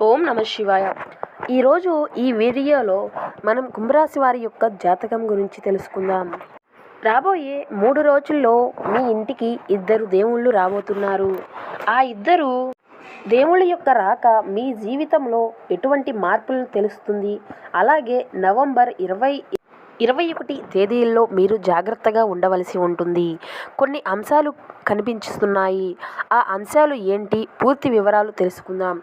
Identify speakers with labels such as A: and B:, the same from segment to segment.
A: ఓం నమ శివాయ. ఈరోజు ఈ వీడియోలో మనం కుంభరాశి వారి యొక్క జాతకం గురించి తెలుసుకుందాం. రాబోయే మూడు రోజుల్లో మీ ఇంటికి ఇద్దరు దేవుళ్ళు రాబోతున్నారు. ఆ ఇద్దరు దేవుళ్ళ యొక్క రాక మీ జీవితంలో ఎటువంటి మార్పులను తెలుస్తుంది? అలాగే నవంబర్ ఇరవై ఇరవై ఒకటి తేదీల్లో మీరు జాగ్రత్తగా ఉండవలసి ఉంటుంది. కొన్ని అంశాలు కనిపించుతున్నాయి. ఆ అంశాలు ఏంటి? పూర్తి వివరాలు తెలుసుకుందాం.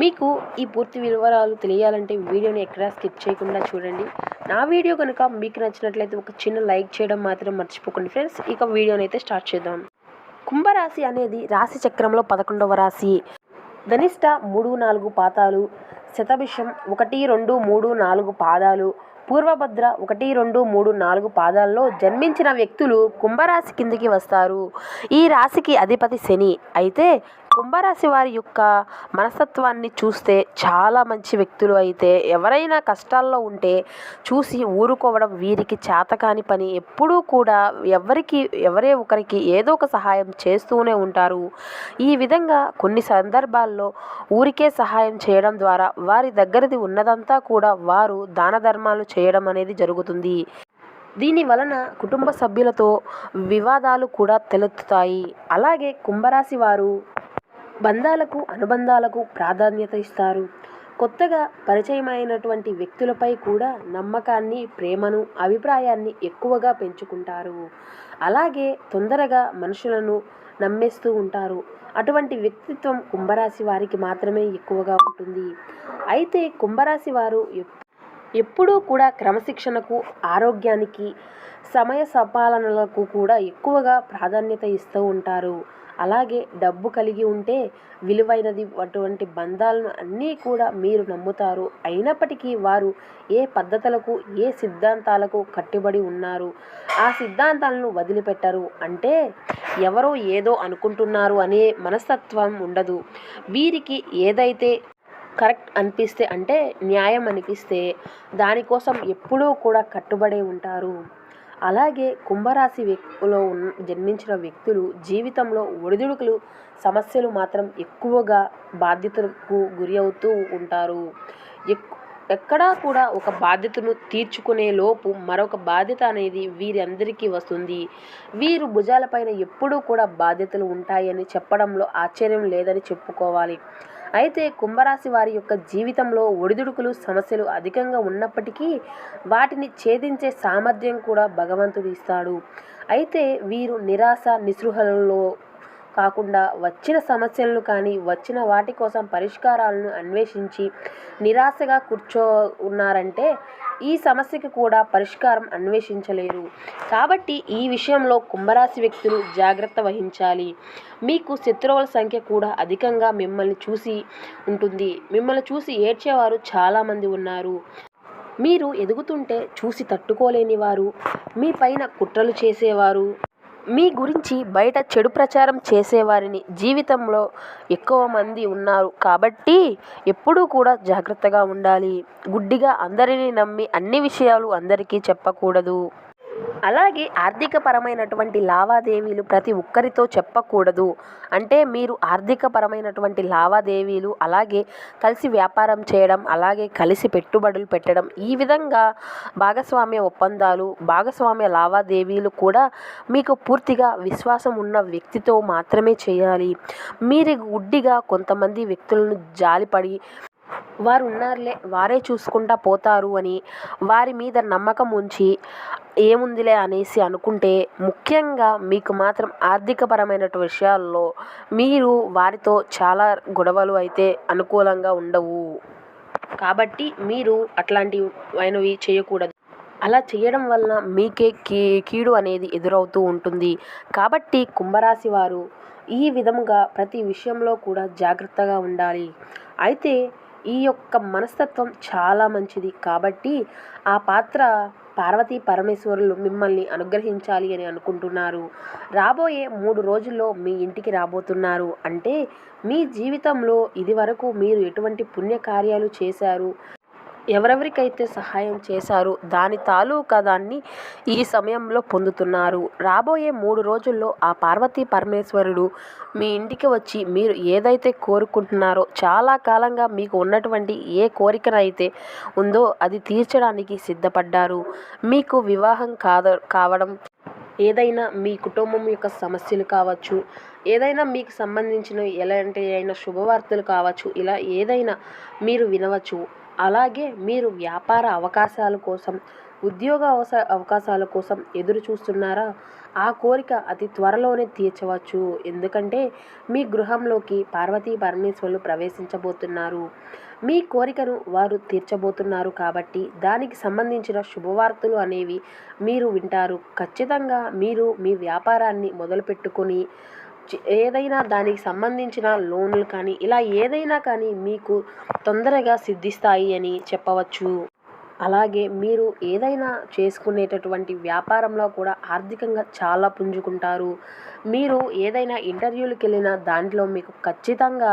A: మీకు ఈ పూర్తి వివరాలు తెలియాలంటే వీడియోని ఎక్కడా స్కిప్ చేయకుండా చూడండి. నా వీడియో కనుక మీకు నచ్చినట్లయితే ఒక చిన్న లైక్ చేయడం మాత్రం మర్చిపోకండి ఫ్రెండ్స్. ఇక వీడియోని అయితే స్టార్ట్ చేద్దాం. కుంభరాశి అనేది రాశి చక్రంలో పదకొండవ రాశి. ధనిష్ట మూడు నాలుగు పాదాలు శతభిషం ఒకటి రెండు మూడు నాలుగు పాదాలు పూర్వభద్ర ఒకటి రెండు మూడు నాలుగు పాదాల్లో జన్మించిన వ్యక్తులు కుంభరాశి కిందికి వస్తారు. ఈ రాశికి అధిపతి శని. అయితే కుంభరాశి వారి యొక్క మనస్తత్వాన్ని చూస్తే చాలా మంచి వ్యక్తులు అయితే ఎవరైనా కష్టాల్లో ఉంటే చూసి ఊరుకోవడం వీరికి చేతకాని పని. ఎప్పుడూ కూడా ఎవరికి ఎవరే ఒకరికి ఏదో ఒక సహాయం చేస్తూనే ఉంటారు. ఈ విధంగా కొన్ని సందర్భాల్లో ఊరికే సహాయం చేయడం ద్వారా వారి దగ్గరది ఉన్నదంతా కూడా వారు దాన ధర్మాలు చేయడం అనేది జరుగుతుంది. దీని వలన కుటుంబ సభ్యులతో వివాదాలు కూడా తలెత్తుతాయి. అలాగే కుంభరాశి వారు బంధాలకు అనుబంధాలకు ప్రాధాన్యత ఇస్తారు. కొత్తగా పరిచయమైనటువంటి వ్యక్తులపై కూడా నమ్మకాన్ని ప్రేమను అభిప్రాయాన్ని ఎక్కువగా పెంచుకుంటారు. అలాగే తొందరగా మనుషులను నమ్మేస్తూ ఉంటారు. అటువంటి వ్యక్తిత్వం కుంభరాశి వారికి మాత్రమే ఎక్కువగా ఉంటుంది. అయితే కుంభరాశి వారు ఎప్పుడూ కూడా క్రమశిక్షణకు ఆరోగ్యానికి సమయ సపాలనలకు కూడా ఎక్కువగా ప్రాధాన్యత ఇస్తూ ఉంటారు. అలాగే డబ్బు కలిగి ఉంటే విలువైనది అటువంటి బంధాలను అన్నీ కూడా మీరు నమ్ముతారు. అయినప్పటికీ వారు ఏ పద్ధతులకు ఏ సిద్ధాంతాలకు కట్టుబడి ఉన్నారు? ఆ సిద్ధాంతాలను వదిలిపెట్టరు. అంటే ఎవరో ఏదో అనుకుంటున్నారు అనే మనస్తత్వం ఉండదు. వీరికి ఏదైతే కరెక్ట్ అనిపిస్తే అంటే న్యాయం అనిపిస్తే దానికోసం ఎప్పుడూ కూడా కట్టుబడే ఉంటారు. అలాగే కుంభరాశి వ్యక్తిలో జన్మించిన వ్యక్తులు జీవితంలో ఒడిదుడుకులు సమస్యలు మాత్రం ఎక్కువగా బాధ్యతలకు గురి అవుతూ ఉంటారు. ఎక్ ఎక్కడా కూడా ఒక బాధ్యతను తీర్చుకునే లోపు మరొక బాధ్యత అనేది వీరందరికీ వస్తుంది. వీరు భుజాలపైన ఎప్పుడూ కూడా బాధ్యతలు ఉంటాయని చెప్పడంలో ఆశ్చర్యం లేదని చెప్పుకోవాలి. అయితే కుంభరాశి వారి యొక్క జీవితంలో ఒడిదుడుకులు సమస్యలు అధికంగా ఉన్నప్పటికీ వాటిని ఛేదించే సామర్థ్యం కూడా భగవంతుడు ఇస్తాడు. అయితే వీరు నిరాశ నిస్పృహలలో కాకుండా వచ్చిన సమస్యలను కానీ వచ్చిన వాటి కోసం పరిష్కారాలను అన్వేషించి నిరాశగా కూర్చో ఉన్నారంటే ఈ సమస్యకి కూడా పరిష్కారం అన్వేషించలేరు. కాబట్టి ఈ విషయంలో కుంభరాశి వ్యక్తులు జాగ్రత్త వహించాలి. మీకు శత్రువుల సంఖ్య కూడా అధికంగా మిమ్మల్ని చూసి ఉంటుంది. మిమ్మల్ని చూసి ఏడ్చేవారు చాలామంది ఉన్నారు. మీరు ఎదుగుతుంటే చూసి తట్టుకోలేని వారు మీ పైన కుట్రలు చేసేవారు మీ గురించి బయట చెడు ప్రచారం చేసేవారిని జీవితంలో ఎక్కువ మంది ఉన్నారు కాబట్టి ఎప్పుడూ కూడా జాగ్రత్తగా ఉండాలి. గుడ్డిగా అందరినీ నమ్మి అన్ని విషయాలు అందరికీ చెప్పకూడదు. అలాగే ఆర్థిక పరమైనటువంటి లావాదేవీలు ప్రతి ఒక్కరితో చెప్పకూడదు. అంటే మీరు ఆర్థిక పరమైనటువంటి లావాదేవీలు అలాగే కలిసి వ్యాపారం చేయడం అలాగే కలిసి పెట్టుబడులు పెట్టడం ఈ విధంగా భాగస్వామ్య ఒప్పందాలు భాగస్వామ్య లావాదేవీలు కూడా మీకు పూర్తిగా విశ్వాసం ఉన్న వ్యక్తితో మాత్రమే చేయాలి. మీరు గుడ్డిగా కొంతమంది వ్యక్తులను జాలిపడి వారు ఉన్నారులే వారే చూసుకుంటా పోతారు అని వారి మీద నమ్మకం ఉంచి ఏముందిలే అనేసి అనుకుంటే ముఖ్యంగా మీకు మాత్రం ఆర్థికపరమైనటువంటి విషయాల్లో మీరు వారితో చాలా గొడవలు అయితే అనుకూలంగా ఉండవు. కాబట్టి మీరు అట్లాంటివైనవి చేయకూడదు. అలా చేయడం వలన మీకే కీ కీడు అనేది ఎదురవుతూ ఉంటుంది. కాబట్టి కుంభరాశి వారు ఈ విధముగా ప్రతి విషయంలో కూడా జాగ్రత్తగా ఉండాలి. అయితే ఈ యొక్క మనస్తత్వం చాలా మంచిది. కాబట్టి ఆ పాత్ర పార్వతీ పరమేశ్వరులు మిమ్మల్ని అనుగ్రహించాలి అని అనుకుంటున్నారు. రాబోయే మూడు రోజుల్లో మీ ఇంటికి రాబోతున్నారు. అంటే మీ జీవితంలో ఇదివరకు మీరు ఎటువంటి పుణ్యకార్యాలు చేశారు? ఎవరెవరికైతే సహాయం చేశారో దాని తాలూకా దాన్ని ఈ సమయంలో పొందుతున్నారు. రాబోయే మూడు రోజుల్లో ఆ పార్వతీ పరమేశ్వరుడు మీ ఇంటికి వచ్చి మీరు ఏదైతే కోరుకుంటున్నారో చాలా కాలంగా మీకు ఉన్నటువంటి ఏ కోరికనైతే ఉందో అది తీర్చడానికి సిద్ధపడ్డారు. మీకు వివాహం కాద కావడం ఏదైనా మీ కుటుంబం యొక్క సమస్యలు కావచ్చు ఏదైనా మీకు సంబంధించిన ఎలాంటి అయినా శుభవార్తలు కావచ్చు ఇలా ఏదైనా మీరు వినవచ్చు. అలాగే మీరు వ్యాపార అవకాశాల కోసం ఉద్యోగ అవస అవకాశాల కోసం ఎదురు చూస్తున్నారా? ఆ కోరిక అతి త్వరలోనే తీర్చవచ్చు. ఎందుకంటే మీ గృహంలోకి పార్వతీ పరమేశ్వరులు ప్రవేశించబోతున్నారు. మీ కోరికను వారు తీర్చబోతున్నారు కాబట్టి దానికి సంబంధించిన శుభవార్తలు అనేవి మీరు వింటారు. ఖచ్చితంగా మీరు మీ వ్యాపారాన్ని మొదలుపెట్టుకొని ఏదైనా దానికి సంబంధించిన లోన్లు కానీ ఇలా ఏదైనా కానీ మీకు తొందరగా సిద్ధిస్తాయి అని చెప్పవచ్చు. అలాగే మీరు ఏదైనా చేసుకునేటటువంటి వ్యాపారంలో కూడా ఆర్థికంగా చాలా పుంజుకుంటారు. మీరు ఏదైనా ఇంటర్వ్యూలకు వెళ్ళిన దాంట్లో మీకు ఖచ్చితంగా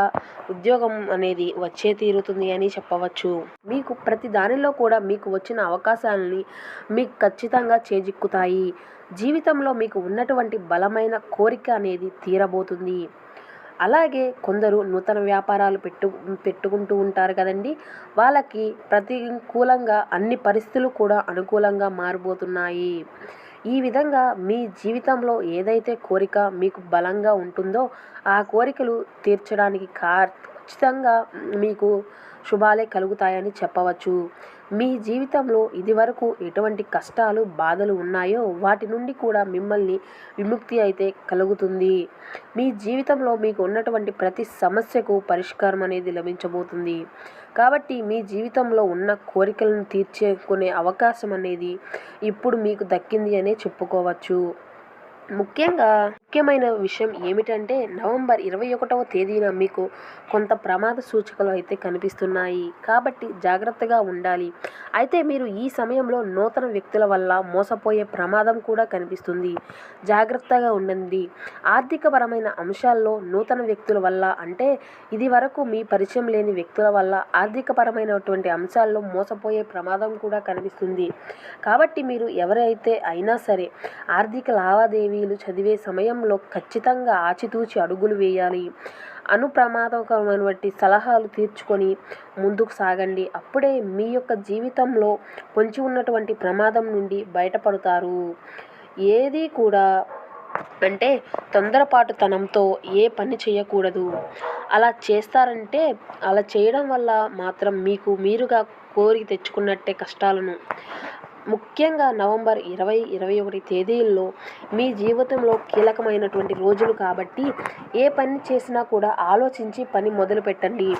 A: ఉద్యోగం అనేది వచ్చే తీరుతుంది అని చెప్పవచ్చు. మీకు ప్రతి దానిలో కూడా మీకు వచ్చిన అవకాశాలని మీకు ఖచ్చితంగా చేజిక్కుతాయి. జీవితంలో మీకు ఉన్నటువంటి బలమైన కోరిక అనేది తీరబోతుంది. అలాగే కొందరు నూతన వ్యాపారాలు పెట్టు పెట్టుకుంటూ ఉంటారు కదండి. వాళ్ళకి ప్రతికూలంగా అన్ని పరిస్థితులు కూడా అనుకూలంగా మారిపోతున్నాయి ఈ విధంగా మీ జీవితంలో ఏదైతే కోరిక మీకు బలంగా ఉంటుందో ఆ కోరికలు తీర్చడానికి ఖచ్చితంగా మీకు శుభాలే కలుగుతాయని చెప్పవచ్చు. మీ జీవితంలో ఇదివరకు ఎటువంటి కష్టాలు బాధలు ఉన్నాయో వాటి నుండి కూడా మిమ్మల్ని విముక్తి అయితే కలుగుతుంది. మీ జీవితంలో మీకు ఉన్నటువంటి ప్రతి సమస్యకు పరిష్కారం అనేది లభించబోతుంది. కాబట్టి మీ జీవితంలో ఉన్న కోరికలను తీర్చేకునే అవకాశం అనేది ఇప్పుడు మీకు దక్కింది అనే చెప్పుకోవచ్చు. ముఖ్యంగా ముఖ్యమైన విషయం ఏమిటంటే నవంబర్ ఇరవై ఒకటవ తేదీన మీకు కొంత ప్రమాద సూచికలు అయితే కనిపిస్తున్నాయి. కాబట్టి జాగ్రత్తగా ఉండాలి. అయితే మీరు ఈ సమయంలో నూతన వ్యక్తుల వల్ల మోసపోయే ప్రమాదం కూడా కనిపిస్తుంది. జాగ్రత్తగా ఉండండి. ఆర్థికపరమైన అంశాల్లో నూతన వ్యక్తుల వల్ల అంటే ఇది వరకు మీ పరిచయం లేని వ్యక్తుల వల్ల ఆర్థికపరమైనటువంటి అంశాల్లో మోసపోయే ప్రమాదం కూడా కనిపిస్తుంది. కాబట్టి మీరు ఎవరైతే అయినా సరే ఆర్థిక లావాదేవీ లావాదేవీలు చదివే సమయంలో ఖచ్చితంగా ఆచితూచి అడుగులు వేయాలి. అనుప్రమాదకరమైనటువంటి సలహాలు తీర్చుకొని ముందుకు సాగండి. అప్పుడే మీ యొక్క జీవితంలో పొంచి ఉన్నటువంటి ప్రమాదం నుండి బయటపడతారు. ఏది కూడా అంటే తొందరపాటుతనంతో ఏ పని చేయకూడదు. అలా చేస్తారంటే అలా చేయడం వల్ల మాత్రం మీకు మీరుగా కోరి తెచ్చుకున్నట్టే కష్టాలను. ముఖ్యంగా నవంబర్ ఇరవై ఇరవై ఒకటి తేదీల్లో మీ జీవితంలో కీలకమైనటువంటి రోజులు కాబట్టి ఏ పని చేసినా కూడా ఆలోచించి పని మొదలు పెట్టండి.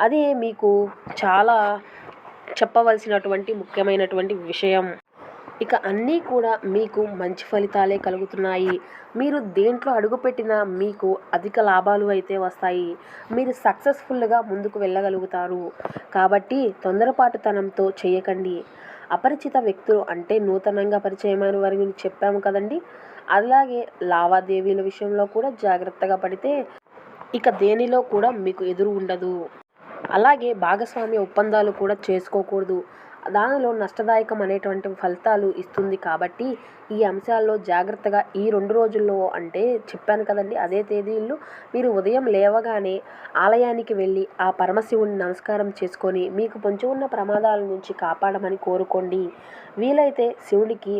A: అదే మీకు చాలా చెప్పవలసినటువంటి ముఖ్యమైనటువంటి విషయం. ఇక అన్నీ కూడా మీకు మంచి ఫలితాలే కలుగుతున్నాయి. మీరు దేంట్లో అడుగుపెట్టినా మీకు అధిక లాభాలు అయితే వస్తాయి. మీరు సక్సెస్ఫుల్గా ముందుకు వెళ్ళగలుగుతారు. కాబట్టి తొందరపాటుతనంతో చేయకండి. అపరిచిత వ్యక్తులు అంటే నూతనంగా పరిచయమైన వారి గురించి చెప్పాము కదండి. అలాగే లావాదేవీల విషయంలో కూడా జాగ్రత్తగా పడితే ఇక దేనిలో కూడా మీకు ఎదురు ఉండదు. అలాగే భాగస్వామ్య ఒప్పందాలు కూడా చేసుకోకూడదు. దానిలో నష్టదాయకం అనేటువంటి ఫలితాలు ఇస్తుంది కాబట్టి ఈ అంశాల్లో జాగ్రత్తగా ఈ రెండు రోజుల్లో అంటే చెప్పాను కదండి అదే తేదీల్లో మీరు ఉదయం లేవగానే ఆలయానికి వెళ్ళి ఆ పరమశివుని నమస్కారం చేసుకొని మీకు పొంచి ఉన్న ప్రమాదాల నుంచి కాపాడమని కోరుకోండి. వీలైతే శివుడికి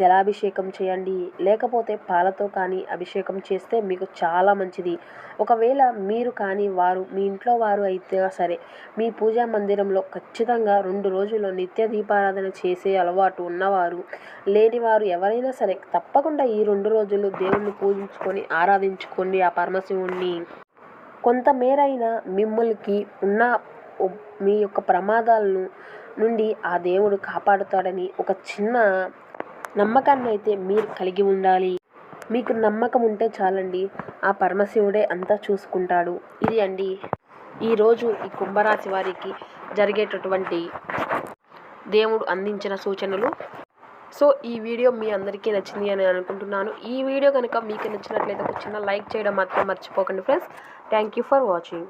A: జలాభిషేకం చేయండి. లేకపోతే పాలతో కానీ అభిషేకం చేస్తే మీకు చాలా మంచిది. ఒకవేళ మీరు కానీ వారు మీ ఇంట్లో వారు అయితే సరే మీ పూజా మందిరంలో ఖచ్చితంగా రెండు రోజుల్లో నిత్య దీపారాధన చేసే అలవాటు ఉన్నవారు లేనివారు ఎవరు ఎవరైనా సరే తప్పకుండా ఈ రెండు రోజులు దేవుణ్ణి పూజించుకొని ఆరాధించుకోండి ఆ పరమశివుణ్ణి కొంతమేరైనా మిమ్మల్కి ఉన్న మీ యొక్క ప్రమాదాలను నుండి ఆ దేవుడు కాపాడుతాడని ఒక చిన్న నమ్మకాన్ని అయితే మీరు కలిగి ఉండాలి. మీకు నమ్మకం ఉంటే చాలండి ఆ పరమశివుడే అంతా చూసుకుంటాడు. ఇది అండి. ఈరోజు ఈ కుంభరాశి వారికి జరిగేటటువంటి దేవుడు అందించిన సూచనలు. సో ఈ వీడియో మీ అందరికీ నచ్చింది అని అనుకుంటున్నాను. ఈ వీడియో కనుక మీకు నచ్చినట్లయితే ఒక చిన్న లైక్ చేయడం మాత్రం మర్చిపోకండి friends. Thank you for watching